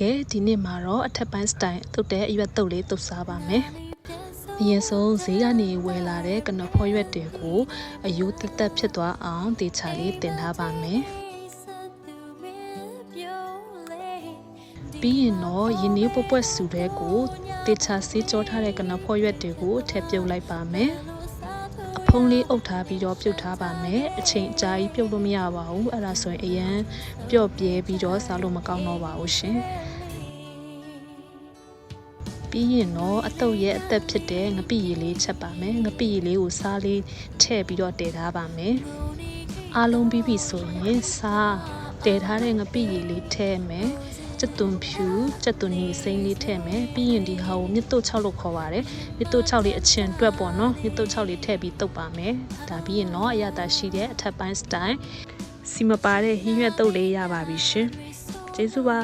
ကဲဒီနေ့မှာတော့အထက်ပိုင်းစတိုင်တုတ်တဲ့အရွက်တုတ်လေးတုတ်စားပါမယ်အရင်ဆုံးဈေးကနေဝယ်လာတဲ့ကနဖောရွက်တွေကိုအယိုးတက်တက်ဖြစ်သွားအောင်တေချာလေးတင်ထားပါမယ်ပြီးရင်တော့ရင်းနှီးပွက်ပွက်ဆူတဲ့ကိုတေချာဆေးကြောထားတဲ့ကနဖောရွက်တွေကိုထည့်ပြုတ်လိုက်ပါမယ်အ ဖုံးလေးအုပ်ထားပြီးတော့ပြုတ်ထားပါမယ်အချိန်အကြာကြီးပြုတ်လို့မရပါဘူးအဲ့ဒါဆိုရင်အရန်ပျော့ပြဲပြီးတော့စားလို့မကောင်းတော့ပါဘူးရှင်ပြီးရင်တော့အတုပ်ရဲ့အသက်ဖြစ်တဲ့ငပိရည်လေးချက်ပါမယ်ငပိရည်လေးကိုစားလေးထည့်ပြီးတော့တည်ထားပါမယ်အားလုံးပြီးပြီဆိုရင်စားတည်ထားတဲ့ငပိရည်လေးထည့်မယ် ကျက်သွန်ဖြူကျက်သွန်နီစိမ်းလေးထည့်မယ်ပြီးရင်ဒီဟာကိုမြစ်တို့6လို့ခေါ်ပါတယ်မြစ်တို့6လေးအချင်တွက်ပေါ့နော်မြစ်တို့6လေးထည့်ပြီးတုပ်ပါမယ်ဒါပြီးရင်တော့အရသာရှိတဲ့အထက်ပိုင်းစတိုင်စီမပါတဲ့ဟင်းရွက်တုပ်လေးရပါပြီရှင်ကျေးဇူးပါ